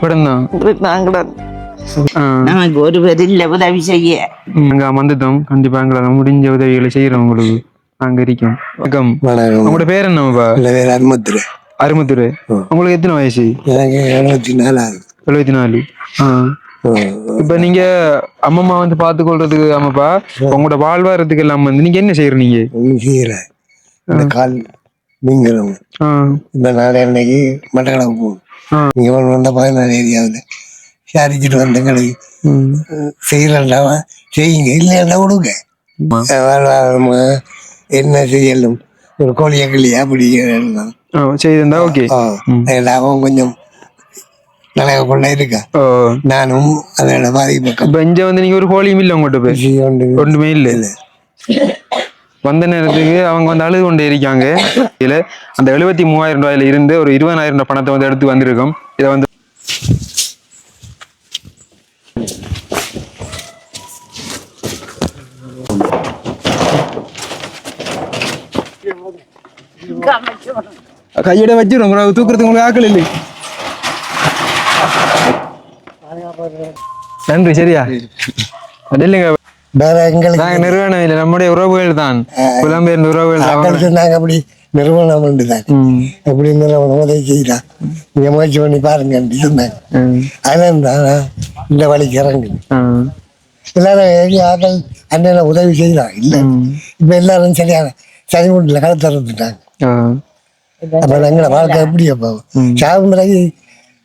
விடந்தான் நாங்களும் ஆ நமக்கு ஒரு பேர் இல்லை உதவி செய்ய நாங்க வந்துட்டோம் கண்டிப்பா எங்களால முடிஞ்ச உதவிகளை செய்யறோம் உங்களுக்கு நாங்க இருக்கோம் வணக்கம் வணக்கம் உங்களோட பேர் என்னப்பா இல்லை வேற உங்களுக்கு எத்தனை வயசு எனக்கு எழுபத்தி நாலாவது எழுபத்தி நாலு ஆ இப்ப நீங்க அம்மம்மா வந்து பாத்து கொள்றதுக்கு ஆமாப்பா உங்களோட வாழ்வாரத்துக்கு எல்லாம் வந்து நீங்க என்ன செய்யற நீங்க ஒன்றும் செய்யல இந்த கால் நீங்களும் ஆ, இந்த நாள் அன்னைக்கு மட்டக்களப்பு போகணும் ஆ. நீங்க வந்த பதினாலு ஏரியாவில் விசாரிச்சுட்டு வந்தங்களுக்கு. செய்யலண்டாவா செய்யுங்க. இல்லைன்னா வாழ்வாதாரமா என்ன செய்யலும். ஒரு கோழிய கிளியா ஆ, செய்திருந்தா ஓகே. லாபம் கொஞ்சம் நல்லா கொண்டே இருக்கா? நானும் அதோட பாதிப்பக்கம் இப்ப இங்க வந்து நீங்க ஒரு ஹோலியும் இல்ல உங்கள்கிட்ட போய் ஒன்றுமே இல்ல. வந்த நேரத்துக்கு அவங்க வந்து அழுது கொண்டே இருக்காங்க. இதுல அந்த எழுபத்தி மூவாயிரம் ரூபாயில இருந்து ஒரு இருபதாயிரம் ரூபாய் பணத்தை வந்து எடுத்து வந்திருக்கோம். இதை வந்து கையோட வச்சிடும் உங்களை தூக்குறதுக்கு உங்களுக்கு ஆக்கள் இல்லை. நன்றி சரியா? அது இல்லைங்க. வேற எங்களுக்கு நாங்க நிறுவனம் இல்லை நம்முடைய உறவுகள் தான் புலம்பெயர்ந்த உறவுகள் ஆக்கள் சொன்னாங்க அப்படி நிறுவனம் உண்டு தான் ம். எப்படி நிறுவனம் உதவி செய்யலாம் நீங்க முயற்சி பண்ணி பாருங்க ம். அதனால தான் இந்த வழிக்கு இறங்கு. எல்லாரும் ஆக்கள் அண்ணன் உதவி செய்யலாம் இல்லை. இப்போ எல்லாரும் சரியான சரி வீட்டில் கடை திறந்துட்டாங்க. அப்போ எங்களை வாழ்க்கை எப்படி அப்போ? சாகும் பிறகு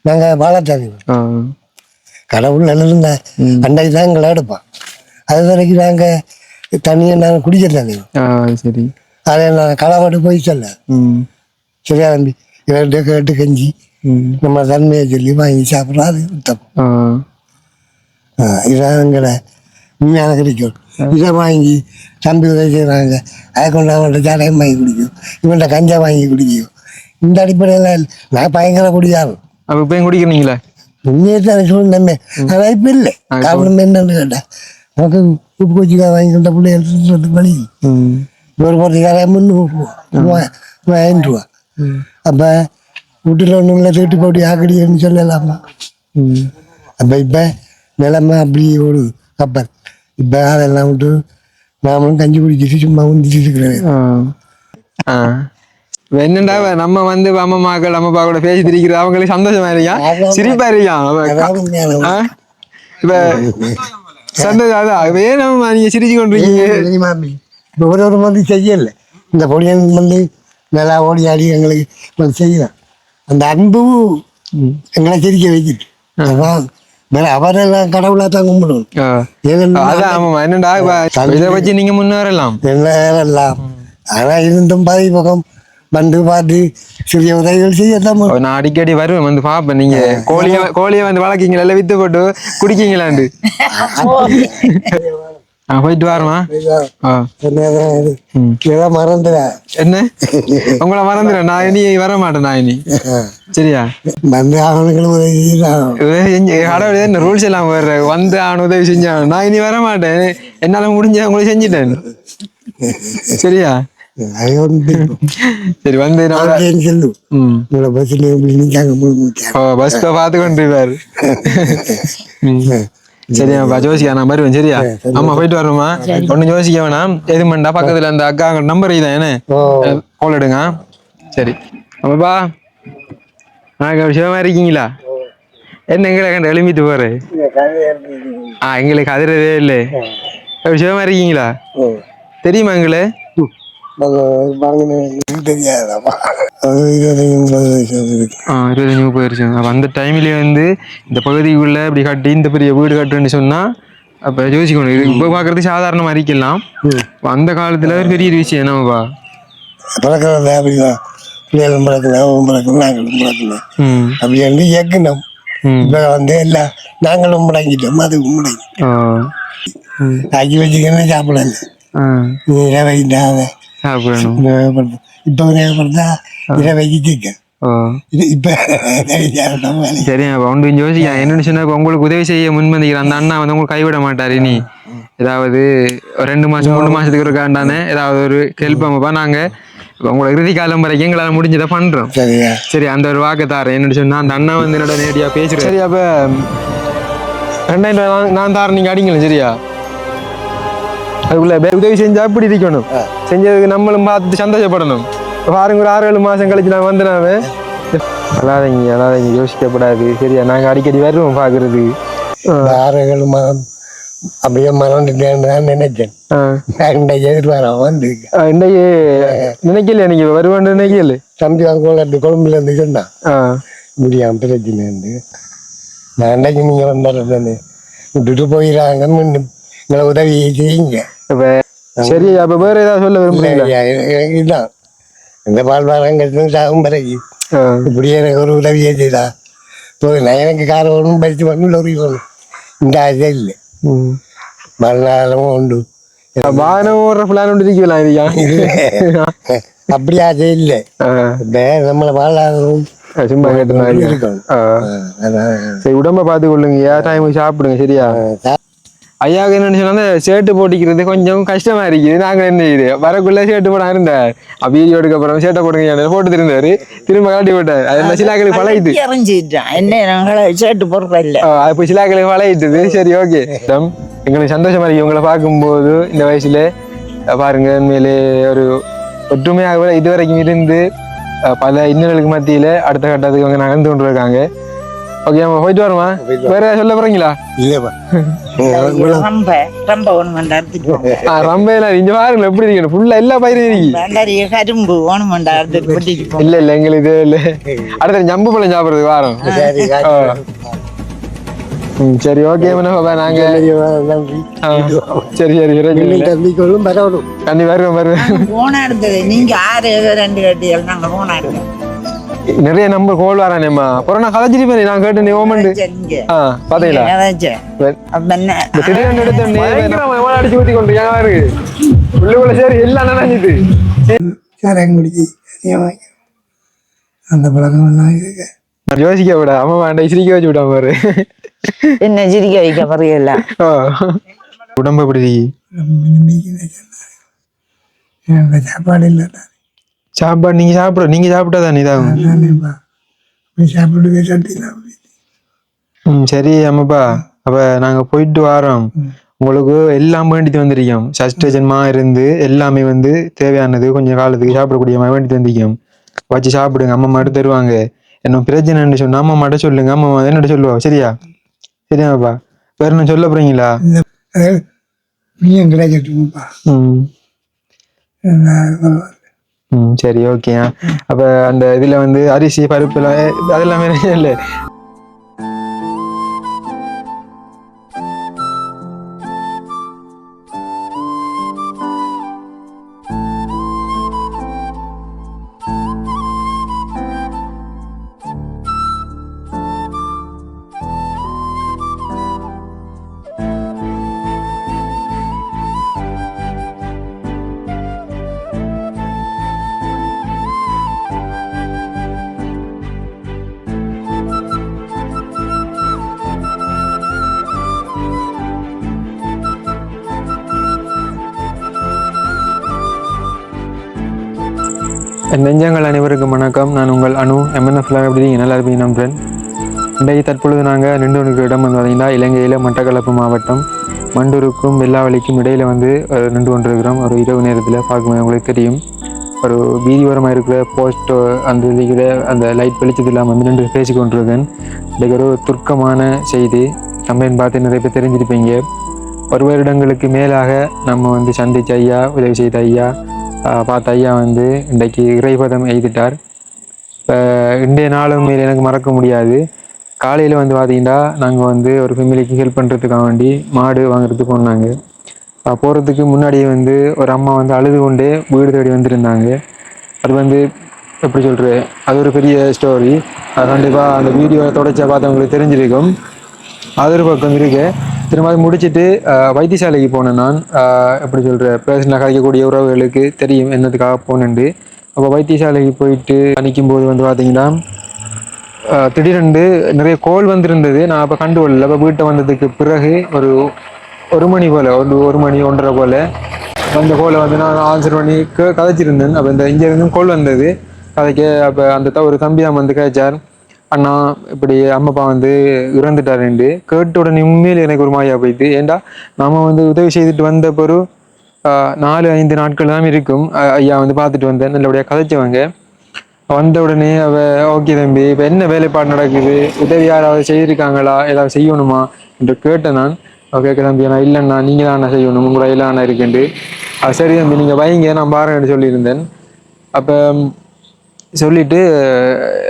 நாங்கள் வாழத்தாங்க. கடவுள் நிலருந்த அன்றைக்கு தான் எங்களை எடுப்போம் அது வரைக்கும் நாங்கள் தண்ணியை நாங்கள் ஆ, சரி. அதை நான் களவாடு போய் சொல்ல. சரியா தம்பி? இவர்கிட்ட கேட்டு கஞ்சி. நம்ம தன்மையை சொல்லி வாங்கி சாப்பிட்றோம் அது உத்தம் இதான் எங்களை உண்மையான கிடைக்கும். இதை வாங்கி தம்பி உதவி செய்கிறாங்க அதை கொண்டு அவன்கிட்ட சாராயம் வாங்கி குடிக்கும். இவன்கிட்ட கஞ்சா வாங்கி குடிக்கும். இந்த அடிப்படையில் நான் பயங்கர குடியாரு அப்ப குடிக்கிறீங்களா? உண்மையை தான் சூழ்நிலை ஆனால் இப்போ இல்லை. காரணம் என்னன்னு கேட்டா நமக்கு உப்பு கொச்சிக்காய் வாங்கி கொண்ட பிள்ளைகளுக்கு வழி ம். ஒரு பொறுத்துக்கார முந்நூறுரூவா ஐநூறு ரூபா அப்போ வீட்டில் இல்லை தீட்டு போட்டு ஆக்கடின்னு சொல்லலாமா. அப்போ இப்போ நிலைமை அப்படி ஒரு கப்பல் இப்போ அதெல்லாம் விட்டு நாமளும் கஞ்சி குடிச்சிட்டு சும்மா உந்திட்டு இருக்கிறேன் இப்ப நம்ம வந்து அம்மா மகள் அம்மா அப்பா கூட பேசி திரிக்கிறது அவங்களுக்கு சந்தோஷமா இருக்கியா சிரிப்பா ஆ? இப்ப சந்தோஷம் அதான் ஏன் நீங்க சிரிச்சு கொண்டிருக்கீங்க தெரியுமா இப்போ ஒரு ஒரு மாதிரி செய்யல இந்த பொடியன் வந்து நல்லா ஓடி ஆடி எங்களுக்கு வந்து செய்யலாம் அந்த அன்பு எங்களை சிரிக்க வைக்கிட்டு அதான் அவரெல்லாம் கடவுளாக தான் கும்பிடணும் இதை வச்சு நீங்க முன்னேறலாம் இருந்தும் பாதி பக்கம் வந்து பார்த்து சிறிய உதவிகள் செய்யத்தான் நான் அடிக்கடி வருவேன் வந்து பாப்பேன் நீங்க கோழிய கோழிய வந்து வளர்க்கீங்களா இல்ல வித்து போட்டு குடிக்கீங்களாண்டு போயிட்டு வரமா மறந்துடா என்ன உங்களை மறந்துடுறேன் நான் இனி வர மாட்டேன் நான் இனி சரியா வந்து அவனுங்களும் உதவி கடவுள் என்ன ரூல்ஸ் எல்லாம் வர்ற வந்து அவன் உதவி செஞ்சான் நான் இனி வர மாட்டேன் என்னால முடிஞ்ச உங்களுக்கு செஞ்சுட்டேன் சரியா சரி வந்து உங்களை மூணு ஓ பஸ் பார்த்து கொண்டு இருப்பாரு சரியாப்பா ஜோசிக்கா நான் வருவேன் சரியா? ஆமா போயிட்டு வரணுமா? ஒன்னும் யோசிக்க வேணாம். எது பண்ணா பக்கத்துல அந்த அக்கா நம்பர் இதான் என்ன? கால் எடுங்க. சரி. ஆமாப்பா நான் விஷயமா இருக்கீங்களா? என்ன எங்களை கண்டு எழுமிட்டு போற? ஆ எங்களுக்கு அதிரவே இல்லை. விஷயமா இருக்கீங்களா? தெரியுமா எங்களே? தெரியாதாப்பா இருபத்தஞ்சு முப்பது வருஷம் அப்போ அந்த டைம்லேயே வந்து இந்த பகுதிக்குள்ள இப்படி கட்டி இந்த பெரிய வீடு கட்டுன்னு சொன்னா அப்போ யோசிக்கணும். இது இப்போ பார்க்கறது சாதாரணமாக இருக்கலாம். அந்த காலத்துல ஒரு பெரிய விஷயம். என்னப்பா பிறக்கிறது அப்படிதான். பிள்ளைகளும் பிறக்கணும் அவன் பிறக்கணும் நாங்களும் அப்படி வந்து இயக்கணும் இப்போ வந்து எல்லாம் நாங்களும் முடங்கிட்டோம் அதுவும் முடங்கி. ஆக்கி வச்சுக்கணும் சாப்பிடல. நீ இரவைண்டாத சாப்பிடணும் இப்போ சிக்கன் ஓ இது வேலை சரி யோசிக்க என்னன்னு சொன்னா உங்களுக்கு உதவி செய்ய முன்வந்திக்கிற அந்த அண்ணா வந்து உங்களுக்கு கைவிட மாட்டார் இனி ஏதாவது ரெண்டு மாசம் மூணு மாசத்துக்கு இருக்காண்டானே ஏதாவது ஒரு ஹெல்ப் அமைப்பா நாங்க உங்களை இறுதி காலம் வரைக்கும் எங்களால் முடிஞ்சதை பண்றோம் சரி அந்த ஒரு வாக்கு தாரேன் என்னன்னு சொன்னா அந்த அண்ணா வந்து என்னோட நேரடியாக பேசுறேன் சரி அப்ப ரெண்டாயிரம் நான் தாரேன் நீங்க அடிங்களேன் சரியா அதுக்குள்ள உதவி செஞ்சா அப்படி இருக்கணும். செஞ்சதுக்கு நம்மளும் பார்த்து சந்தோஷப்படணும். பாருங்க ஒரு ஆறு ஏழு மாசம் கழிச்சு நான் வந்தனாவே. அழாதீங்க அழாதீங்க யோசிக்கப்படாது. சரியா? நாங்க அடிக்கடி வருவோம் பாக்குறது ஆறுகள் மனம் அப்படியே மறந்துட்டேன்னு நான் நினைச்சேன். நான் இன்றைக்கு எதிர்பாராம வந்து இன்னைக்கு நினைக்கல நீங்க? வருவேன்னு நினைக்கல? தம்பி ரெண்டு கொழும்புல இருந்து சொன்னான் முடியாம பிரச்சனை இருந்து நான் அன்றைக்கு நீங்க வந்தாரு விட்டுட்டு போயிடறாங்க எங்களை உதவி செய்யுங்க. இப்ப சரி அப்ப வேற ஏதாவது சொல்ல எனக்கு இதுதான் இந்த வாழ்வாரங்கிறது சாகும் பிறகு ஆ. இப்படி எனக்கு ஒரு உதவியை செய்தா. நான் எனக்கு கார் ஒன்றும் பறித்து பண்ணு லொரி ஒன்று இந்த ஆசை இல்லை. மறுநாளும் உண்டு. வாகனம் ஓடுற பிளான் ஒன்று இருக்கலாம் இல்லையா அப்படி ஆசை இல்லை. நம்மளை வாழ்வாதாரம் சும்மா கேட்டு இருக்கணும். சரி உடம்ப பார்த்து கொள்ளுங்க ஏன் டைம் சாப்பிடுங்க சரியா? ஐயாவுக்கு என்னன்னு சொன்னா ஷர்ட் போட்டிக்கிறது கொஞ்சம் கஷ்டமா இருக்குது நாங்க என்ன இது வரக்குள்ள ஷர்ட் போட இருந்தார் வீடியோ எடுக்க அப்புறம் ஷர்ட்டை போடுங்க போட்டு இருந்தாரு திரும்ப காட்டி போட்டார் அது சிலாக்களுக்கு பழகிட்டு. நாங்கள இல்ல. ஆ, அது சிலாக்களுக்கு பழகிட்டது. சரி ஓகே எங்களுக்கு சந்தோஷமா இருக்கு உங்களை பார்க்கும்போது இந்த வயசுல பாருங்க உண்மையிலே ஒரு ஒற்றுமையாக இதுவரைக்கும் இருந்து அஹ், பல இன்னல்களுக்கு மத்தியில அடுத்த கட்டத்துக்கு அவங்க நகர்ந்து கொண்டு இருக்காங்க ஓகே நம்ம போயிட்டு வரோமா வேற சொல்ல போறீங்களா இல்லைப்பா ரொம்ப ரொம்ப ஒண்ணுமண்டா எடுத்துட்டு ஆ, ரொம்ப இல்ல இங்க பாருங்க எப்படி இருக்கணும் ஃபுல்லா எல்லா பயிரும் இருக்கு கரும்பு ஓணமண்டா எடுத்துட்டு பட்டிட்டு போ. இல்ல இல்ல எங்களுக்கு இது இல்ல அடுத்த ஜம்பு பழம் சாப்பிடுறதுக்கு வாரம் சரி ஓகே நாங்க நன்றி ஆ, சரி சரி. தம்பிக்கொள்ளும் பரவணும் கண்ணி வருவேன் வருவேன் போன எடுத்தது நீங்க ஆறு ரெண்டு கட்டியல் நாங்க போன எடுத்தோம் நிறைய நம்பர் கோல் வரானேம்மா. அப்புறம் நான் கலைச்சிட்டு போய் நான் கேட்டேன் ஓமண்டு. ஆ பாத்தீங்களா? திடீர்னு எடுத்த பயங்கரமா அடிச்சு ஊத்தி கொண்டு ஏன் பாரு. உள்ளுக்குள்ள சரி எல்லாம் நினைஞ்சிட்டு சாராங்குடிக்கு அதிகமாக அந்த பழக்கம் எல்லாம் இருக்கு யோசிக்க விட அம்மா வேண்டாம் சிரிக்க வச்சு விடாம பாரு. என்ன சிரிக்க வைக்க பறையல. உடம்பு எப்படி சாப்பாடு இல்லை சாப்பாடு நீங்க சாப்பிட நீங்க சாப்பிட்டா தானே இதாகும். சட்டிலாம் ம் சரி அம்மாப்பா. அப்ப நாங்க போயிட்டு வரோம். உங்களுக்கு எல்லாம் வேண்டிட்டு வந்திருக்கோம். சஸ்டேஜன்மா இருந்து எல்லாமே வந்து தேவையானது கொஞ்சம் காலத்துக்கு சாப்பிடக்கூடிய மாதிரி வேண்டிட்டு வந்திருக்கோம். வச்சு சாப்பிடுங்க. அம்மா மட்டும் தருவாங்க. என்ன பிரச்சனைன்னு சொன்னா அம்மா மட்டும் சொல்லுங்க. அம்மா என்னட்ட சொல்லுவா. சரியா? சரியாப்பா வேற என்ன சொல்ல போறீங்களா? கிடைக்கட்டும்ப்பா. ம். சரி ஓகே அப்ப அந்த இதுல வந்து அரிசி பருப்பு எல்லாம் அதெல்லாமே இல்லை. என் நெஞ்சங்கள் அனைவருக்கும் வணக்கம். நான் உங்கள் அணு எம்என்எஃப்ல எப்படி இருக்கீங்க? நல்லா இருப்பீங்க நம்புறேன் இன்றைக்கு தற்பொழுது நாங்கள் நின்று ஒன்று இடம் வந்து பார்த்திங்கன்னா இலங்கையில் மட்டக்களப்பு மாவட்டம் மண்டூருக்கும் வெள்ளாவளிக்கும் இடையில் வந்து அஹ், நின்று கொண்டிருக்கிறோம். ஒரு இரவு நேரத்தில் பார்க்கும்போது உங்களுக்கு தெரியும். ஒரு வீதி ஓரமாக இருக்கிற போஸ்ட் அந்த இருக்கிற அந்த லைட் வெளிச்சத்தில் இல்லாமல் வந்து நின்று பேசி கொண்டிருக்கேன். இன்றைக்கு ஒரு துர்க்கமான செய்தி. கம்பெனி பார்த்து நிறைய பேர் தெரிஞ்சிருப்பீங்க. ஒரு வருடங்களுக்கு மேலாக நம்ம வந்து சந்திச்ச ஐயா உதவி செய்த ஐயா பார்த்த ஐயா வந்து இன்றைக்கு இறைபதம் எழுதிட்டார் இப்போ இன்றைய நாளும் மேல் எனக்கு மறக்க முடியாது. காலையில் வந்து பார்த்தீங்கன்னா நாங்கள் வந்து ஒரு ஃபேமிலிக்கு ஹெல்ப் பண்ணுறதுக்காக வேண்டி மாடு வாங்குறதுக்கு போனாங்க. போகிறதுக்கு முன்னாடியே வந்து ஒரு அம்மா வந்து அழுது கொண்டே வீடு தேடி வந்திருந்தாங்க. அது வந்து எப்படி சொல்கிறது அது ஒரு பெரிய ஸ்டோரி கண்டிப்பாக அந்த வீடியோவை தொடர்ச்சியாக பார்த்தவங்களுக்கு தெரிஞ்சிருக்கும். அது ஒரு பக்கம் இருக்குது திரும்ப அது வைத்தியசாலைக்கு போனேன் நான். எப்படி சொல்கிற பேர்சனலாக கிடைக்கக்கூடிய உறவுகளுக்கு தெரியும் என்னத்துக்காக போனேன்ட்டு. அப்போ வைத்தியசாலைக்கு போயிட்டு நிற்கும் போது வந்து பார்த்தீங்கன்னா ஆஹ், திடீரென்று நிறைய கோல் வந்திருந்தது. நான் அப்போ கண்டு கண்டுகொள்ளல. அப்போ வீட்டை வந்ததுக்கு பிறகு ஒரு ஒரு மணி போல் ஒரு ஒரு மணி ஒன்றரை போல் அந்த கோலை வந்து நான் ஆன்சர் பண்ணி க- கதைச்சிருந்தேன். அப்போ இந்த இங்கே கோல் வந்தது. கதைக்க அப்போ அந்த ஒரு ஒரு தான் வந்து கதைச்சார். அண்ணா இப்படி அம்மப்பா வந்து இறந்துட்டாருண்டு கேட்ட உடனே உண்மையில எனக்கு ஒரு மாயா போயிட்டு ஏன்டா நம்ம வந்து உதவி செய்துட்டு வந்த பிறகு நாலு ஐந்து நாட்கள் தான் இருக்கும். ஐயா வந்து பார்த்துட்டு வந்தேன் நல்லபடியாக கதைச்சவங்க. வந்த உடனே அவ ஓகே தம்பி இப்போ என்ன வேலைப்பாடு நடக்குது? உதவி யாராவது செய்திருக்காங்களா? ஏதாவது செய்யணுமா? என்று கேட்டேன் நான். ஓகே கேட்க தம்பி நான் இல்லைண்ணா நீங்கள் தான் செய்யணும் உங்களோட இல்லைண்ணா இருக்குண்டு அது சரி தம்பி நீங்கள் வைங்க நான் பாருங்கன்னு சொல்லியிருந்தேன். அப்போ சொல்லிட்டு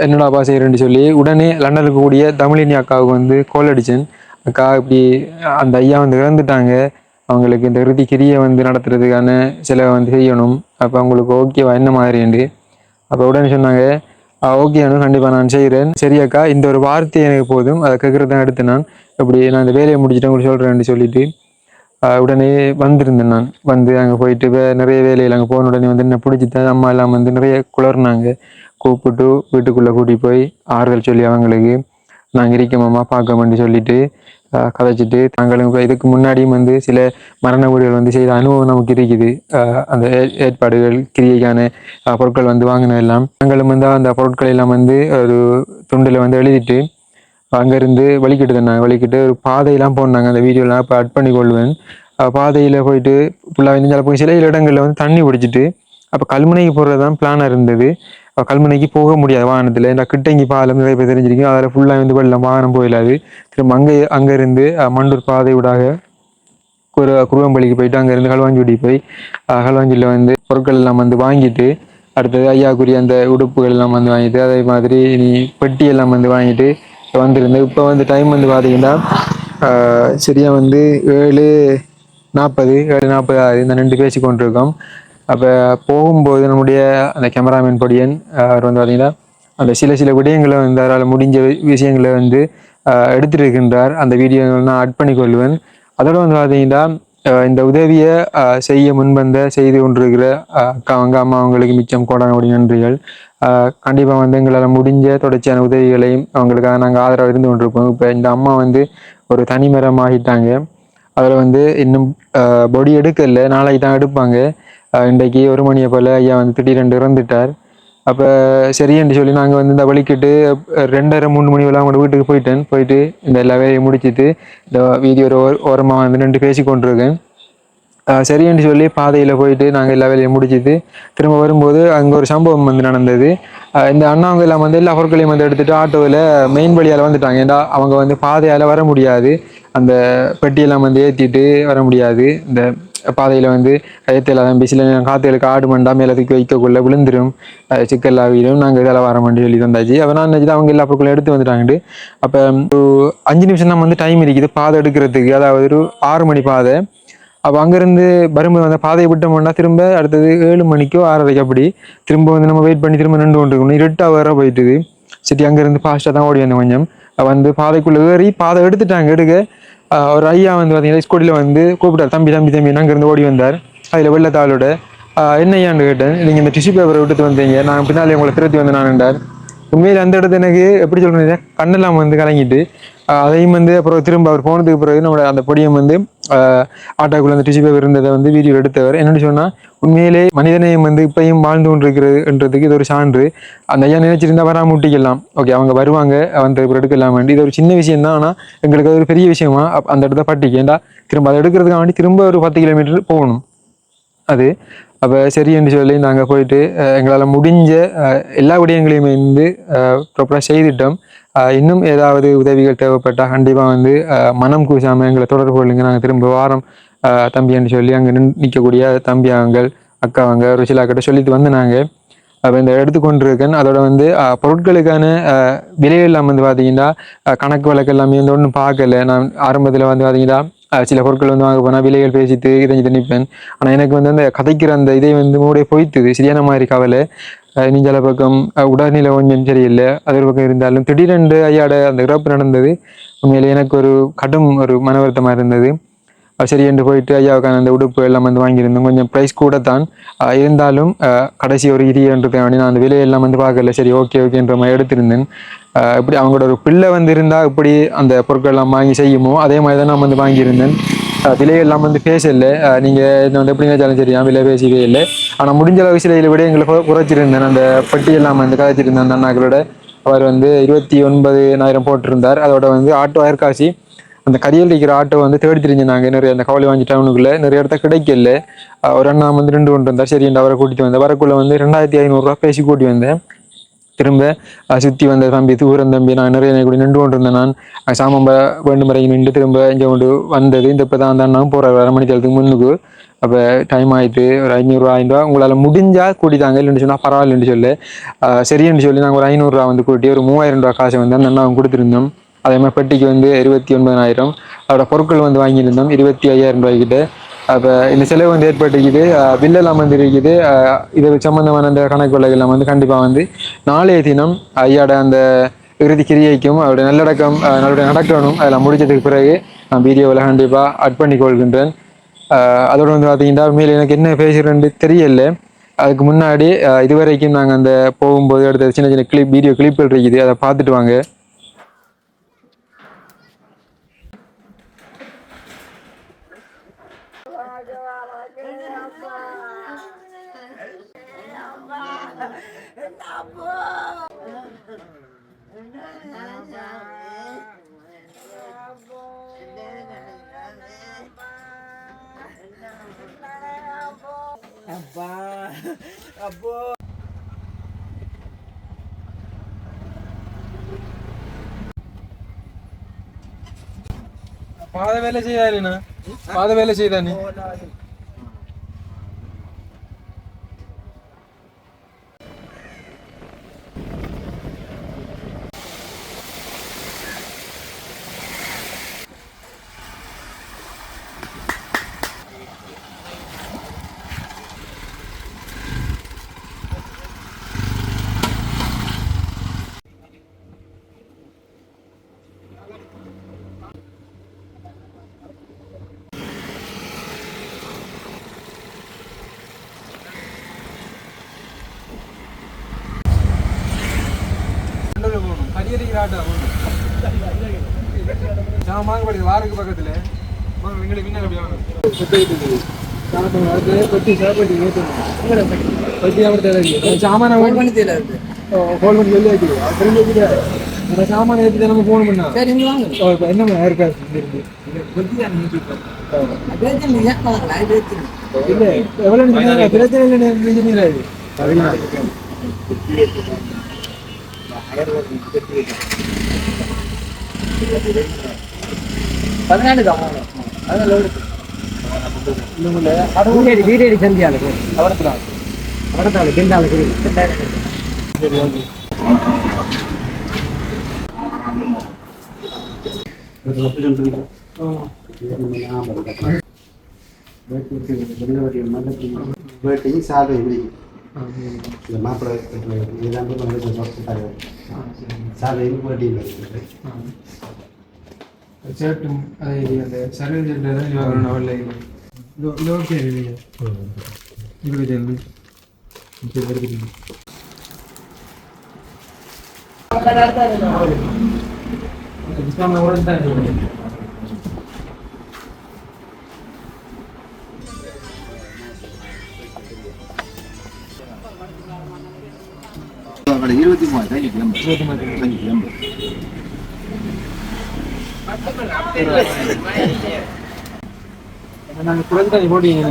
என்னடாப்பா செய்கிறேன்னு சொல்லி உடனே லண்டனுக்கு கூடிய தமிழினி அக்காவுக்கு வந்து கோல் அடித்தேன் அக்கா இப்படி அந்த ஐயா வந்து இறந்துட்டாங்க. அவங்களுக்கு இந்த இறுதி கிரியை வந்து நடத்துறதுக்கான சில வந்து செய்யணும். அப்போ அவங்களுக்கு ஓகேவா என்ன மாதிரிண்டு அப்போ உடனே சொன்னாங்க ஓகே அனு கண்டிப்பாக நான் செய்கிறேன் சரியாக்கா இந்த ஒரு வார்த்தை எனக்கு போதும். அதை கேட்குறது தான் எடுத்து நான். இப்படி நான் இந்த வேலையை முடிச்சுட்டு உங்களுக்கு சொல்கிறேன்னு சொல்லிட்டு உடனே வந்திருந்தேன் நான். வந்து அங்கே போயிட்டு வே நிறைய வேலையில் அங்கே போன உடனே வந்து என்ன பிடிச்சிட்டேன் அம்மா எல்லாம் வந்து நிறைய குளர்னாங்க கூப்பிட்டு வீட்டுக்குள்ளே கூட்டி போய் ஆறுதல் சொல்லி அவங்களுக்கு நாங்கள் இருக்கோமாம்மா பார்க்கமான்னு சொல்லிட்டு கதைச்சிட்டு தாங்களும் இதுக்கு முன்னாடியும் வந்து சில மரண வீடுகள் வந்து செய்த அனுபவம் நமக்கு இருக்குது. அந்த ஏ- ஏற்பாடுகள் கிரியைக்கான பொருட்கள் வந்து வாங்கின எல்லாம் நாங்களும் வந்து அந்த பொருட்களை எல்லாம் வந்து ஒரு துண்டில் வந்து எழுதிட்டு அங்கேருந்து வலிக்கிட்டு தந்தாங்க வலிக்கிட்டு ஒரு பாதையெல்லாம் போனாங்க. அந்த வீடியோலாம் இப்போ அட் பண்ணி கொள்வேன் பாதையில் போயிட்டு ஃபுல்லாக வந்து போய் சில இடங்களில் வந்து தண்ணி பிடிச்சிட்டு அப்போ கல்முனைக்கு போகிறது தான் பிளானாக இருந்தது. கல்முனைக்கு போக முடியாது. வாகனத்தில். இந்த கிட்டங்கி பாலம் நிறைய பேர் தெரிஞ்சிருக்கீங்க அதில் ஃபுல்லாக வந்து வெள்ளம் வாகனம் போயிடாது திரும்ப அங்கே அங்கேருந்து மண்டூர் பாதை விடாக ஒரு குருவம்பள்ளிக்கு போயிட்டு அங்கேருந்து களுவாஞ்சுடி போய் கல்வாஞ்சியில் வந்து பொருட்கள் எல்லாம் வந்து வாங்கிட்டு அடுத்தது ஐயாக்குரிய அந்த உடுப்புகள் எல்லாம் வந்து வாங்கிட்டு அதே மாதிரி நீ பெட்டி எல்லாம் வந்து வாங்கிட்டு வந்திருந்தேன். இப்போ வந்து டைம் வந்து பார்த்தீங்கன்னா சரியாக சரியா வந்து ஏழு நாற்பது ஏழு நாற்பது ஆகுது இந்த ரெண்டு பேசி கொண்டிருக்கோம். அப்போ போகும்போது நம்முடைய அந்த கேமராமேன் பொடியன் அவர் வந்து பார்த்தீங்கன்னா அந்த சில சில விடயங்களை வந்து அவரால் முடிஞ்ச வி- விஷயங்களை வந்து எடுத்துட்டு இருக்கின்றார். அந்த வீடியோ நான் ஆட் பண்ணிக்கொள்வேன். அதோட வந்து பார்த்தீங்கன்னா இந்த உதவியை செய்ய முன்வந்த செய்து கொண்டிருக்கிற அக்கா அவங்க அம்மா அவங்களுக்கு மிச்சம் கோடானபடி நன்றிகள். கண்டிப்பாக வந்து எங்களால் முடிஞ்ச தொடர்ச்சியான உதவிகளையும் அவங்களுக்காக நாங்கள் ஆதரவு இருந்து கொண்டிருப்போம். இப்போ இந்த அம்மா வந்து ஒரு தனிமரம் ஆகிட்டாங்க அதில் வந்து இன்னும் பொடி எடுக்கல. நாளைக்கு தான் எடுப்பாங்க இன்றைக்கு ஒரு மணியை போல் ஐயா வந்து திடீரென்று இறந்துட்டார். அப்போ சரின்னு சொல்லி நாங்கள் வந்து இந்த வலிக்கிட்டு ரெண்டரை மூணு மணி வேலை அவங்களோட வீட்டுக்கு போயிட்டேன். போயிட்டு இந்த எல்லா வேலையும் முடிச்சிட்டு இந்த வீதி ஒரு ஓரமாக வந்து நின்று பேசி கொண்டிருக்கேன். சரின்னு சொல்லி பாதையில் போயிட்டு நாங்கள் எல்லா வேலையும் முடிச்சிட்டு திரும்ப வரும்போது அங்கே ஒரு சம்பவம் வந்து நடந்தது. இந்த அண்ணாவங்க எல்லாம் வந்து எல்லா பொருட்களையும் வந்து எடுத்துகிட்டு ஆட்டோவில் மெயின் வழியால் வந்துட்டாங்க. ஏன்னா அவங்க வந்து பாதையால் வர முடியாது. அந்த பெட்டியெல்லாம் வந்து ஏற்றிட்டு வர முடியாது. இந்த பாதையில் வந்து ஏற்றலாம் சில காற்றுகளுக்கு ஆடு மண்டா மேலே தூக்கி வைக்கக்குள்ள விழுந்துரும். சிக்கல் ஆகிடும் நாங்கள் இதில் வர மாட்டேன் சொல்லி தந்தாச்சு. அப்போ நான் நினச்சி அவங்க எல்லா பொருட்களும் எடுத்து வந்துட்டாங்கட்டு அப்போ அஞ்சு நிமிஷம் தான் வந்து டைம் இருக்குது. பாதை எடுக்கிறதுக்கு. அதாவது ஒரு ஆறு மணி பாதை. அப்போ அங்கேருந்து வரும்போது அந்த பாதையை விட்டோம்னா திரும்ப அடுத்தது ஏழு மணிக்கோ ஆறரைக்கு அப்படி திரும்ப வந்து நம்ம வெயிட் பண்ணி திரும்ப நின்று கொண்டு இருக்கணும் இருட்டாக வேற போயிட்டுது. சரி அங்கேருந்து ஃபாஸ்ட்டாக தான் ஓடி வந்தேன் கொஞ்சம். வந்து பாதைக்குள்ளே ஏறி பாதை எடுத்துட்டாங்க. எடுக்க ஒரு ஐயா வந்து பார்த்தீங்கன்னா ஸ்கூட்டியில் வந்து கூப்பிட்டார். தம்பி தம்பி தம்பி அங்கேருந்து ஓடி வந்தார். அதில் வெள்ளத்தாளோட என்ன ஐயான்னு கேட்டேன். நீங்கள் இந்த டிஷ்யூ பேப்பரை விட்டுட்டு வந்தீங்க. நான் பின்னாலே உங்களை திருத்தி வந்து நான் என்றார். உண்மையில் அந்த இடத்துல எனக்கு எப்படி சொல்கிறேன் கண்ணெல்லாம் வந்து கலங்கிட்டு அதையும் வந்து அப்புறம் திரும்ப அவர் போனதுக்கு பிறகு நம்மளோட அந்த பொடியம் வந்து ஆட்டாக்குள்ள அந்த டிஷ்யூ பேப்பர் இருந்ததை வந்து வீடியோ எடுத்தவர். என்னென்னு சொன்னால் உண்மையிலே மனிதநேயம் வந்து இப்பையும் வாழ்ந்து கொண்டிருக்கிறதுன்றதுக்கு இது ஒரு சான்று. அந்த ஐயா நினைச்சிருந்தா வராம முட்டிக்கலாம் ஓகே அவங்க வருவாங்க வந்து இப்போ எடுக்கலாம் வேண்டி. இது ஒரு சின்ன விஷயம் தான் ஆனால் எங்களுக்கு அது ஒரு பெரிய விஷயமா அந்த இடத்த பட்டிக்கு ஏண்டா திரும்ப அதை எடுக்கிறதுக்காக வேண்டி திரும்ப ஒரு பத்து கிலோமீட்டர் போகணும். அது அப்போ சரின்னு சொல்லி நாங்கள் போயிட்டு எங்களால் முடிஞ்ச எல்லா விடயங்களையுமே வந்து ப்ராப்பராக செய்துட்டோம். இன்னும் ஏதாவது உதவிகள் தேவைப்பட்டால் கண்டிப்பாக வந்து மனம் கூசாமல் எங்களை தொடர்பு கொள்ளுங்க. நாங்கள் திரும்ப வாரம். தம்பின்னு சொல்லி அங்கே நிற்கக்கூடிய தம்பி அவங்கள் அக்கா ருசிலா கிட்ட சொல்லிட்டு வந்து நாங்கள் அப்போ இந்த எடுத்துக்கொண்டிருக்கேன் அதோட வந்து பொருட்களுக்கான விலையெல்லாம் வந்து பார்த்தீங்கன்னா கணக்கு வழக்கு எல்லாமே வந்து ஒன்றும் பார்க்கல நான் ஆரம்பத்தில் வந்து பார்த்தீங்கன்னா சில பொருட்கள் வந்து வாங்க போனால் விலைகள் பேசிட்டு இதை நிற்பேன் ஆனால் எனக்கு வந்து அந்த கதைக்கிற அந்த இதை வந்து மூடே போய்த்துது. சரியான மாதிரி கவலை. அஹ், நெஞ்சால பக்கம் உடல்நிலை கொஞ்சம் சரியில்லை. அது ஒரு பக்கம் இருந்தாலும் திடீரென்று ஐயாட அந்த இறப்பு நடந்தது. உண்மையிலே எனக்கு ஒரு கடும் ஒரு மன வருத்தமாக இருந்தது. சரி என்று போயிட்டு ஐயாவுக்கான அந்த உடுப்பு எல்லாம் வந்து வாங்கியிருந்தோம். கொஞ்சம் ப்ரைஸ் கூட தான் இருந்தாலும் கடைசி ஒரு இரியன்றது வேண்டி நான் அந்த விலையெல்லாம் வந்து பார்க்கல. சரி ஓகே ஓகேன்ற மாதிரி எடுத்திருந்தேன். இப்படி அவங்களோட ஒரு பிள்ளை வந்து இருந்தால் இப்படி அந்த பொருட்கள் எல்லாம் வாங்கி செய்யுமோ அதே மாதிரி தான் நான் வந்து வாங்கியிருந்தேன். விலை எல்லாம் வந்து பேசல. நீங்கள் வந்து எப்படி வச்சாலும் சரியா விலை பேசவே இல்லை. ஆனால் முடிஞ்ச அளவு சில விட எங்களை குறைச்சிருந்தேன். அந்த பட்டி வந்து கதைச்சிருந்தேன் அந்த அண்ணாக்களோட. அவர் வந்து இருபத்தி ஒன்பதுனாயிரம் போட்டிருந்தார். அதோட வந்து ஆட்டோ அயற்காசி அந்த கரியல் இருக்கிற ஆட்டோ வந்து தேடி தெரிஞ்சிருந்தாங்க. நிறைய அந்த கவலை வாங்கி டவுனுக்குள்ள. நிறைய இடத்த கிடைக்கல. ஒரு அண்ணா வந்து ரெண்டு கொண்டு வந்தார் சரி அவரை கூட்டிட்டு வந்தேன். வரக்குள்ள வந்து ரெண்டாயிரத்தி ஐநூறுரூவா பேசி கூட்டி வந்தேன். திரும்ப சுற்றி சுத்தி வந்த தம்பி தூரம் தம்பி நான் நிறைய கூட நின்று கொண்டிருந்தேன். நான் அஹ், சாமம்ப வேண்டும் வரைக்கும் நின்று திரும்ப இங்கே கொண்டு வந்தது. இந்த இப்போ தான் அந்த அண்ணாவும் போகிற அரை மணி நேரத்துக்கு முன்னுக்கு. அப்போ டைம் ஆயிட்டு ஒரு ஐநூறுரூவா ஐநூறுரூவா உங்களால் முடிஞ்சால் கூட்டிட்டாங்க. இல்லைன்னு சொன்னால் பரவாயில்லன்னு சொல்லி. சரின்னு சொல்லி நாங்கள் ஒரு ஐநூறுரூவா வந்து கூட்டி ஒரு மூவாயிரம் ரூபா காசை வந்து அந்த அண்ணாவும் கொடுத்துருந்தோம். அதே மாதிரி பெட்டிக்கு வந்து இருபத்தி ஒன்பதாயிரம். அதோட பொருட்கள் வந்து வாங்கியிருந்தோம் இருபத்தி ஐயாயிரம் ரூபாய்க்கிட்ட. அப்போ இந்த செலவு வந்து ஏற்பட்டிருக்குது. அஹ் பில்லெல்லாம் வந்து இருக்குது. இது சம்மந்தமான அந்த கணக்கு வழக்கெல்லாம் வந்து கண்டிப்பாக வந்து நாளைய தினம் ஐயாட அந்த இறுதி கிரியைக்கும் அவருடைய நல்லடக்கம் அஹ் நல்ல நடக்கணும் அதெல்லாம் முடிஞ்சதுக்கு பிறகு நான் வீடியோவில் கண்டிப்பாக அட் பண்ணி கொள்கின்றேன் அதோடு அதோட வந்து பார்த்தீங்கன்னா மேலே எனக்கு என்ன பேசுகிறேன்னு தெரியல. அதுக்கு முன்னாடி இதுவரைக்கும் நாங்கள் அந்த போகும்போது எடுத்த சின்ன சின்ன கிளிப் வீடியோ கிளிப்புகள் இருக்குது. அதை பார்த்துட்டு வாங்க. பாத வேலை செய்தானே பாத வேலை செய்தானே கரியடிக்கிற ஆட்டம் நான் வாங்க படிக்குது வாருக்கு பக்கத்துல வாங்க எங்களுக்கு பின்னாடி அப்படி வாங்க பெட்டி சாப்பாட்டி பெட்டி அப்படி சாமான ஃபோன் பண்ணி தெரியல ஃபோன் பண்ணி சொல்லி வைக்கிறோம் அப்புறம் வைக்கிறாரு நம்ம சாமான ஏற்றி நம்ம ஃபோன் பண்ணா சரி இங்க வாங்க ஓ, இப்ப என்ன இல்ல எவ்வளவு? நிமிஷம் பிரச்சனை இல்லை இன்ஜினியர் பதினாலு தான் வீடேடி வீடேடி சந்தியால அவரத்துல அவரத்தால கெண்டால சரி சாலை இந்த மாப்பிள்ளை இதெல்லாம் வந்து சாலையும் வேட்டையும் அந்த சர்வீஸ் சென்டர் தான் இவங்க நவல்ல இது ஓகே இல்லையா இது இது இது வருது இஸ்லாமிய கூட தான் இது இருபத்தி மூவாயிரம் இருபத்தி மூணு நாங்க குறைஞ்சு தண்ணி போட்டீங்க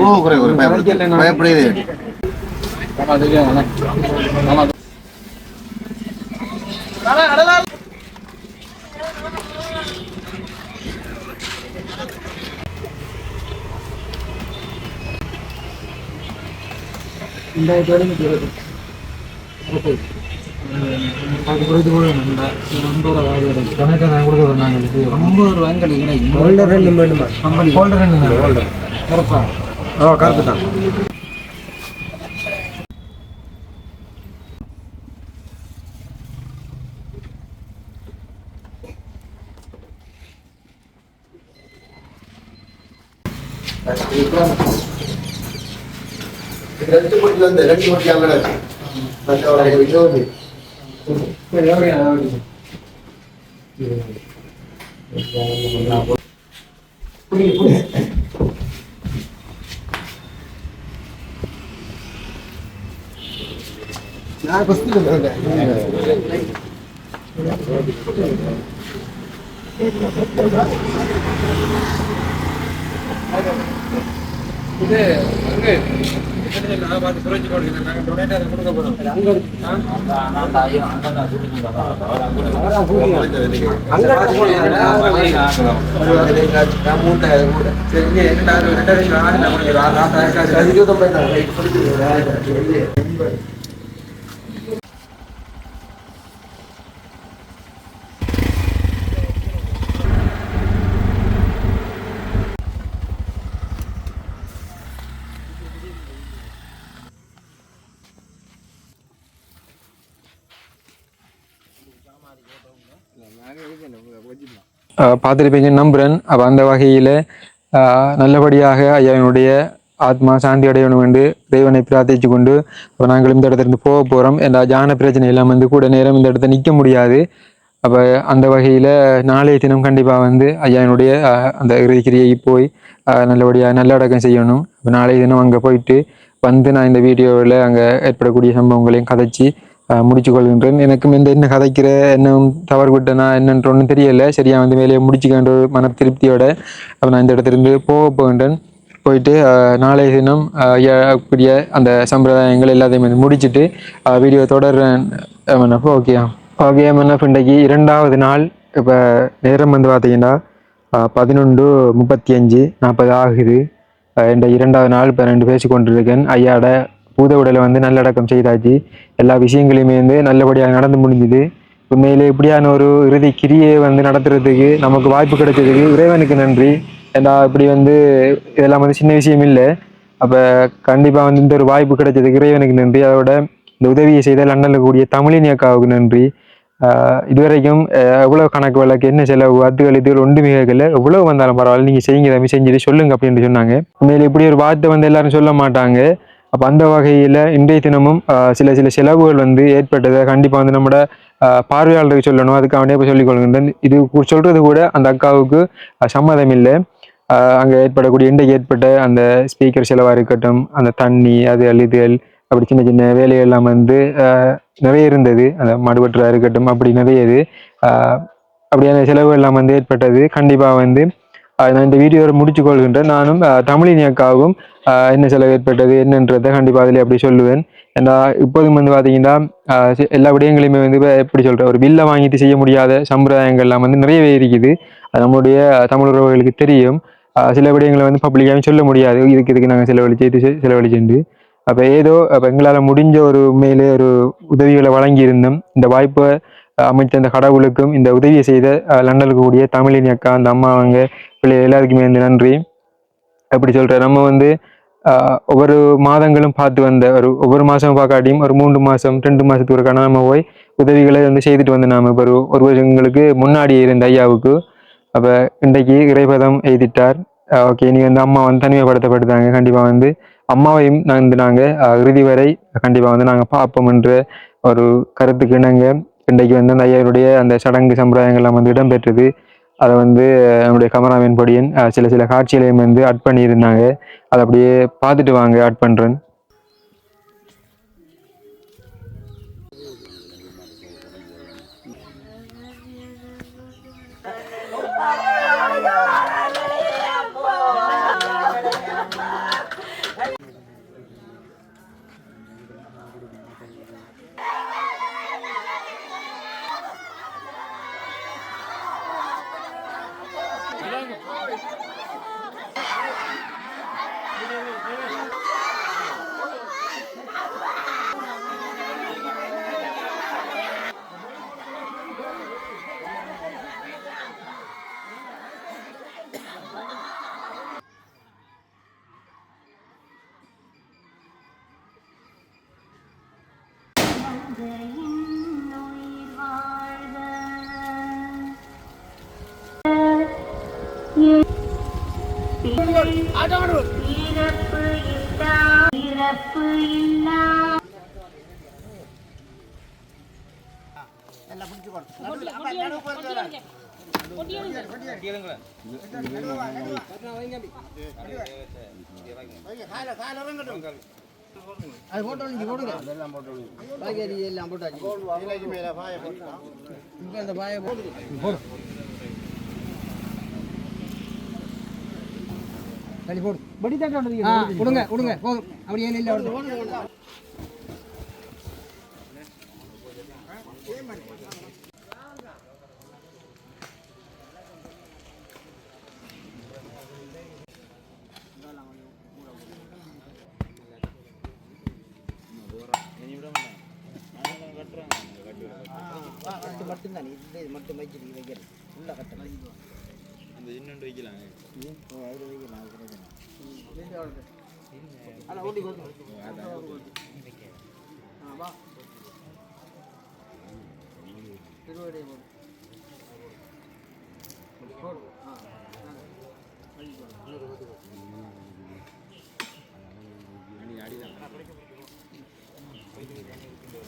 ஓ குறை குறை இந்த அது குறைத்து கூட நம்ம ஐம்பது ரூபா நான் கொடுக்குறோம் நாங்கள் ஐம்பது ரூபாய்க்கு ஹோல்டர் ரெண்டு வேணுமா ஹோல்டர் என்ன ஹோல்டர் கருப்பு தான் ரெண்டு கோட்டில இருந்து ரெண்டு அங்கே నాకు వస్తుంది Thank you. ஓகே புரியுது புரியுது பார்த்துருப்பீங்க நம்புகிறேன் அப்போ அந்த வகையில் நல்லபடியாக ஐயாவினுடைய ஆத்மா சாந்தி அடையணும் என்று தெய்வனை பிரார்த்திச்சு கொண்டு அப்போ நாங்கள் இந்த இடத்துலேருந்து போக போகிறோம் எல்லா ஜான பிரச்சனை எல்லாம் வந்து கூட நேரம் இந்த இடத்த நிற்க முடியாது. அப்போ அந்த வகையில் நாளைய தினம் கண்டிப்பாக வந்து ஐயாவினுடைய அந்த இறுதிக்கிரியை போய் நல்லபடியாக நல்லடக்கம் செய்யணும். அப்போ நாளைய தினம் அங்கே போயிட்டு வந்து நான் இந்த வீடியோவில் அங்கே ஏற்படக்கூடிய சம்பவங்களையும் கதைச்சி முடிச்சு கொள்கின்றேன் எனக்கும் இந்த என்ன கதைக்கிற என்ன தவறு விட்டனா என்னன்ற ஒன்றும் தெரியல. சரியா வந்து வேலையை முடிச்சுக்கின்ற ஒரு மன திருப்தியோட அப்போ நான் இந்த இடத்துலேருந்து போக போகின்றேன். போயிட்டு நாளைய தினம் ஐயா கூடிய அந்த சம்பிரதாயங்கள் எல்லாத்தையும் வந்து முடிச்சுட்டு வீடியோ தொடர்றேன் மன்னப்போ ஓகே ஓகே மன்னப் இன்றைக்கு இரண்டாவது நாள். இப்போ நேரம் வந்து பார்த்தீங்கன்னா பதினொன்று முப்பத்தி அஞ்சு நாற்பது ஆகுது. என்ற இரண்டாவது நாள். இப்போ ரெண்டு பேசி கொண்டிருக்கேன் ஐயாட பூத உடலை வந்து நல்லடக்கம் செய்தாச்சு. எல்லா விஷயங்களையுமே வந்து நல்லபடியாக நடந்து முடிஞ்சுது. உண்மையிலே இப்படியான ஒரு இறுதி கிரியை வந்து நடத்துறதுக்கு நமக்கு வாய்ப்பு கிடைச்சதுக்கு இறைவனுக்கு நன்றி. ஏன்னா இப்படி வந்து இதெல்லாம் வந்து சின்ன விஷயம் இல்லை. அப்போ கண்டிப்பாக வந்து இந்த ஒரு வாய்ப்பு கிடைச்சதுக்கு இறைவனுக்கு நன்றி. அதோட இந்த உதவியை செய்த லண்டனில் கூடிய தமிழினி அக்காவுக்கு நன்றி. இதுவரைக்கும் எவ்வளோ கணக்கு வழக்கு என்ன செலவு அதுகள் இதுகள் ஒன்றுமே கேட்கல. எவ்வளோ வந்தாலும் பரவாயில்ல. நீங்கள் செய்யுங்க தம்பி செஞ்சுட்டு சொல்லுங்க அப்படின்னு சொன்னாங்க. உண்மையில் இப்படி ஒரு வார்த்தை வந்து எல்லாரும் சொல்ல மாட்டாங்க. அப்போ அந்த வகையில் இன்றைய தினமும் சில சில செலவுகள் வந்து ஏற்பட்டதை கண்டிப்பாக வந்து நம்மட பார்வையாளருக்கு சொல்லணும். அதுக்கு அவனே போய் சொல்லிக் கொள்கின்றேன். இது சொல்கிறது கூட அந்த அக்காவுக்கு சம்மதம் இல்லை அங்கே ஏற்படக்கூடிய இன்றைக்கு ஏற்பட்ட அந்த ஸ்பீக்கர் செலவாக இருக்கட்டும் அந்த தண்ணி அது அழுதல் அப்படி சின்ன சின்ன வேலையெல்லாம் வந்து நிறைய இருந்தது. அந்த மடுபற்றா இருக்கட்டும் அப்படி நிறைய இது. அப்படியான செலவு எல்லாம் வந்து ஏற்பட்டது. கண்டிப்பாக வந்து நான் இந்த வீடியோவை முடிச்சு கொள்கின்றேன் நானும் தமிழின் தமிழினி என்ன செலவு ஏற்பட்டது என்னன்றதை கண்டிப்பாக அதில் அப்படி சொல்லுவேன். ஏன்னா இப்போதும் வந்து பார்த்தீங்கன்னா எல்லா விடயங்களையுமே வந்து எப்படி சொல்கிற ஒரு பில்லை வாங்கிட்டு செய்ய முடியாத சம்பிரதாயங்கள்லாம் வந்து நிறையவே இருக்குது. அது நம்முடைய தமிழ் உறவுகளுக்கு தெரியும். சில விடயங்களை வந்து பப்ளிக்காகவும் சொல்ல முடியாது. இதுக்கு இதுக்கு நாங்கள் செலவழிச்சு இது செலவழிச்சுண்டு. அப்போ ஏதோ அப்போ எங்களால் முடிஞ்ச ஒரு உண்மையிலே ஒரு உதவிகளை வழங்கியிருந்தோம் இந்த வாய்ப்பை அமைச்ச அந்த கடவுளுக்கும் இந்த உதவியை செய்த லண்டனுக்கு கூடிய தமிழினி அக்கா அந்த அம்மா அவங்க பிள்ளை எல்லாருக்குமே வந்து நன்றி. அப்படி சொல்கிற நம்ம வந்து ஒவ்வொரு மாதங்களும் பார்த்து வந்த ஒரு ஒவ்வொரு மாதம் பார்க்காட்டியும் ஒரு மூன்று மாதம் ரெண்டு மாதத்துக்கு ஒரு நம்ம போய் உதவிகளை வந்து செய்துட்டு வந்து நாம இப்போ ஒரு ஒரு வருஷங்களுக்கு முன்னாடி இருந்த ஐயாவுக்கு. அப்போ இன்றைக்கு இறைபதம் எழுதிட்டார் ஓகே நீ வந்து அம்மா வந்து தனிமைப்படுத்தப்படுத்தாங்க கண்டிப்பாக வந்து அம்மாவையும் நான் வந்து நாங்கள் இறுதி வரை கண்டிப்பாக வந்து நாங்கள் பார்ப்போம் என்ற ஒரு கருத்துக்கு இணங்க இன்றைக்கு வந்து அந்த ஐயாவுடைய அந்த சடங்கு சம்பிரதாயங்கள்லாம் வந்து இடம்பெற்றது. அதை வந்து நம்முடைய கமராமேன் பொடியன் சில சில காட்சிகளையும் வந்து அட் பண்ணியிருந்தாங்க. அதை அப்படியே பார்த்துட்டு வாங்க அட் பண்ணுறேன் அந்த இன்னுயிர் வாழ்க இறப்பு இல்லா இறப்பு இல்லா எல்லாம் பிடிச்சு அது போட்டு ஒழிஞ்சு போடுங்க பாக்கி எல்லாம் போட்டாச்சு இப்போ அந்த பாயை போடு. போடு. தள்ளி போடு. படி தட்டு ஆ கொடுங்க கொடுங்க. போதும். அப்படியே இல்லை வருது மட்டும்தான் இது இது மட்டும் வச்சு வைக்கிறது உள்ள கட்டணும் அந்த இன்னொன்று வைக்கலாம். வைக்கலாம் அது பிரச்சனை அதான் ஓட்டி கொடுத்து ஆ வா திருவடி போடு போடு ஆ கூட்டி தேர்த்துட்டு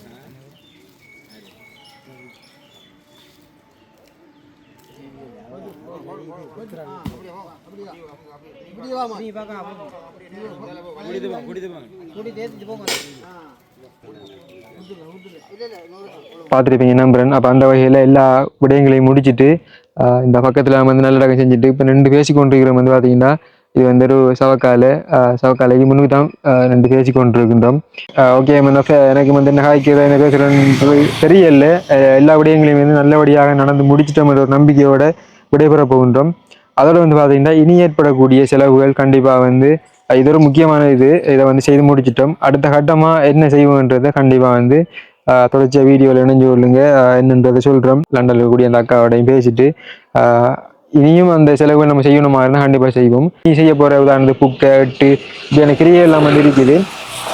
போங்க பார்த்துருப்பீங்க நம்புறேன் அப்போ அந்த வகையில் எல்லா விடயங்களையும் முடிச்சுட்டு இந்த பக்கத்தில் வந்து நல்லடக்கம் செஞ்சுட்டு இப்போ ரெண்டு பேசி கொண்டிருக்கிறோம் வந்து பார்த்தீங்கன்னா இது வந்து ஒரு சவக்கால சவக்காலைக்கு முன்னுக்கு தான் ரெண்டு பேசி கொண்டிருக்கின்றோம் ஓகே எனக்கு வந்து என்ன காய்க்கிற என்ன பேசுகிறேன்னு தெரியல எல்லா விடயங்களையும் வந்து நல்லபடியாக நடந்து முடிச்சிட்டோம் ஒரு நம்பிக்கையோட விடைபெற போகின்றோம். அதோடு வந்து பார்த்தீங்கன்னா இனி ஏற்படக்கூடிய செலவுகள் கண்டிப்பாக வந்து இது ஒரு முக்கியமான இது. இதை வந்து செய்து முடிச்சிட்டோம். அடுத்த கட்டமாக என்ன செய்வோன்றதை கண்டிப்பாக வந்து தொடர்ச்சியாக வீடியோவில் இணைஞ்சு கொள்ளுங்க. என்னன்றதை சொல்கிறோம் லண்டனில் இருக்கக்கூடிய அந்த அக்காவோடையும் பேசிட்டு இனியும் அந்த செலவுகள் நம்ம செய்யணுமா இருந்தால் கண்டிப்பாக செய்வோம். நீ செய்ய போகிற உதாரணத்துக்கு புக்கை எட்டு இப்படியான கிரியை எல்லாம் வந்து இருக்குது.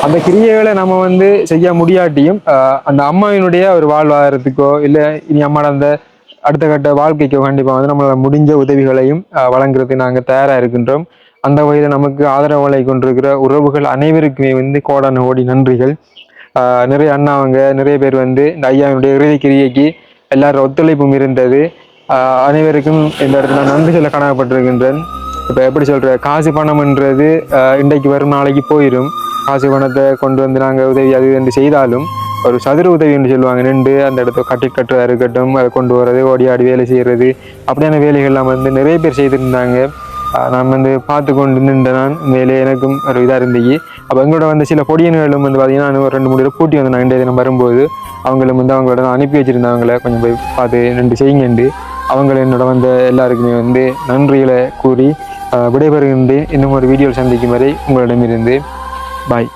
அந்த கிரியைகளை நம்ம வந்து செய்ய முடியாட்டியும் அந்த அம்மாவினுடைய ஒரு வாழ்வாதாரத்துக்கோ இல்லை இனி அம்மாவோட அந்த அடுத்த கட்ட வாழ்க்கைக்கு கண்டிப்பாக வந்து நம்மளால் முடிஞ்ச உதவிகளையும் வழங்குறதுக்கு நாங்கள் தயாராக இருக்கின்றோம். அந்த வகையில் நமக்கு ஆதரவலை கொண்டிருக்கிற உறவுகள் அனைவருக்குமே வந்து கோடான கோடி நன்றிகள். நிறைய அண்ணாவங்க நிறைய பேர் வந்து இந்த ஐயாவினுடைய இறுதி கிரியைக்கு எல்லாரும் ஒத்துழைப்பும் இருந்தது. அனைவருக்கும் இந்த இடத்துல நான் நன்றி சொல்ல கடமைப்பட்டிருக்கின்றேன் இப்போ எப்படி சொல்கிற காசு பணம்ன்றது இன்றைக்கு வரும் நாளைக்கு போயிடும் காசு பணத்தை கொண்டு வந்து நாங்கள் உதவி அது என்று செய்தாலும் ஒரு சதுர உதவி என்று சொல்லுவாங்க. நின்று அந்த இடத்த கட்டி கட்டுறதா இருக்கட்டும் அதை கொண்டு வர்றது ஓடி ஆடி வேலை செய்கிறது அப்படியான வேலைகள்லாம் வந்து நிறைய பேர் செய்திருந்தாங்க. நான் வந்து பார்த்து கொண்டு நின்ற நான் உண்மையிலே எனக்கும் ஒரு இதாக இருந்துச்சு அப்போ எங்களோட வந்து சில பொடியன்களும் வந்து பார்த்தீங்கன்னா நான் ஒரு ரெண்டு மூணு பேர் கூட்டி வந்து நான் இன்றைய தினம் வரும்போது அவங்களும் வந்து அவங்களோட நான் அனுப்பி அவங்கள கொஞ்சம் போய் பார்த்து ரெண்டு செய்யுங்கண்டு. அவங்கள என்னோட வந்த எல்லாருக்குமே வந்து நன்றிகளை கூறி விடைபெறுகின்றேன். இன்னும் ஒரு வீடியோவில் சந்திக்கும் வரை உங்களிடமிருந்து. பாய்.